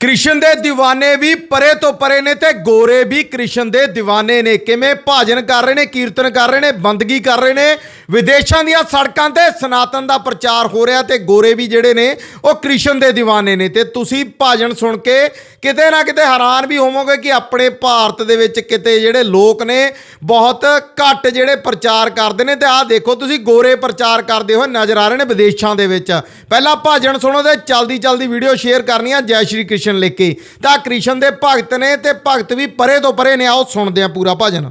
ਕ੍ਰਿਸ਼ਨ ਦੇ دیਵਾਨੇ ਵੀ ਪਰੇ ਤੋਂ ਪਰੇ ਨੇ ਤੇ ਗੋਰੇ ਵੀ ਕ੍ਰਿਸ਼ਨ ਦੇ دیਵਾਨੇ ਨੇ। ਕਿਵੇਂ ਭਾਜਨ ਕਰ ਰਹੇ ਨੇ, ਕੀਰਤਨ ਕਰ ਰਹੇ ਨੇ, ਬੰਦਗੀ ਕਰ ਰਹੇ ਨੇ ਵਿਦੇਸ਼ਾਂ ਦੀਆਂ ਸੜਕਾਂ ਤੇ ਸਨਾਤਨ ਦਾ ਪ੍ਰਚਾਰ ਹੋ ਰਿਹਾ ਤੇ ਗੋਰੇ ਵੀ ਜਿਹੜੇ ਨੇ, ਉਹ ਕ੍ਰਿਸ਼ਨ ਦੇ دیਵਾਨੇ ਨੇ। ਤੇ ਤੁਸੀਂ ਭਾਜਨ ਸੁਣ ਕੇ ਕਿਤੇ ਨਾ ਕਿਤੇ ਹੈਰਾਨ ਵੀ ਹੋਵੋਗੇ ਕਿ ਆਪਣੇ ਭਾਰਤ ਦੇ ਵਿੱਚ ਕਿਤੇ ਜਿਹੜੇ ਲੋਕ ਨੇ, ਬਹੁਤ ਘੱਟ ਜਿਹੜੇ ਪ੍ਰਚਾਰ ਕਰਦੇ ਨੇ। ਤੇ ਆਹ ਦੇਖੋ, ਤੁਸੀਂ ਗੋਰੇ ਪ੍ਰਚਾਰ ਕਰਦੇ ਹੋਏ ਨਜ਼ਰ ਆ ਰਹੇ ਨੇ ਵਿਦੇਸ਼ਾਂ ਦੇ ਵਿੱਚ। ਪਹਿਲਾਂ ਭਾਜਨ ਸੁਣੋ ਤੇ ਚਲਦੀ ਚਲਦੀ ਵੀਡੀਓ ਸ਼ੇਅਰ ਕਰਨੀ ਆ ਜੈ ਸ਼੍ਰੀ ਕ੍ਰਿਸ਼ਨ ਲਿਖ ਕੇ। ਤਾਂ ਕ੍ਰਿਸ਼ਨ ਦੇ ਭਗਤ ਨੇ ਤੇ ਭਗਤ ਵੀ ਪਰੇ ਤੋਂ ਪਰੇ ਨੇ। ਆਓ ਸੁਣਦੇ ਆ ਪੂਰਾ ਭਜਨ।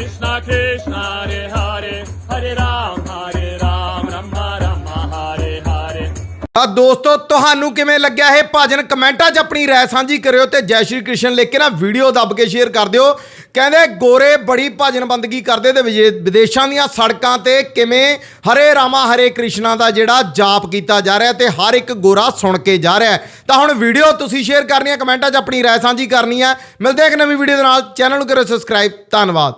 Krishna, Krishna Hare Hare, Hare Ram, Hare Ram, Rama Rama, Hare Hare. ਆ ਦੋਸਤੋ ਤੁਹਾਨੂੰ ਕਿਵੇਂ ਲੱਗਿਆ ਇਹ ਭਜਨ? ਕਮੈਂਟਾਂ 'ਚ ਆਪਣੀ ਰਾਏ ਸਾਂਝੀ ਕਰਿਓ ਤੇ ਜੈ ਸ਼੍ਰੀ ਕ੍ਰਿਸ਼ਨ ਲਿਖ ਕੇ ਨਾ ਵੀਡੀਓ ਦੱਬ ਕੇ ਸ਼ੇਅਰ ਕਰ ਦਿਓ। ਕਹਿੰਦੇ ਗੋਰੇ ਬੜੀ ਭਜਨ ਬੰਦਗੀ ਕਰਦੇ ਤੇ ਵਿਜੇ- ਵਿਦੇਸ਼ਾਂ ਦੀਆਂ ਸੜਕਾਂ ਤੇ ਕਿਵੇਂ ਹਰੇ ਰਾਮਾ ਹਰੇ ਕ੍ਰਿਸ਼ਨਾ ਦਾ ਜਿਹੜਾ ਜਾਪ ਕੀਤਾ ਜਾ ਰਿਹਾ ਤੇ ਹਰ ਇੱਕ ਗੋਰਾ ਸੁਣ ਕੇ ਜਾ ਰਿਹਾ ਹੈ। ਤਾਂ ਹੁਣ ਵੀਡੀਓ ਤੁਸੀਂ ਸ਼ੇਅਰ ਕਰਨੀ ਹੈ ਕਮੈਂਟਾਂ 'ਚ ਆਪਣੀ ਰਾਏ ਸਾਂਝੀ ਕਰਨੀ ਹੈ। ਮਿਲਦੇ ਹਾਂ ਇੱਕ ਨਵੀਂ ਵੀਡੀਓ ਦੇ ਨਾਲ। ਚੈਨਲ ਨੂੰ ਕਰੋ ਸਬਸਕ੍ਰਾਈਬ ਧੰਨਵਾਦ।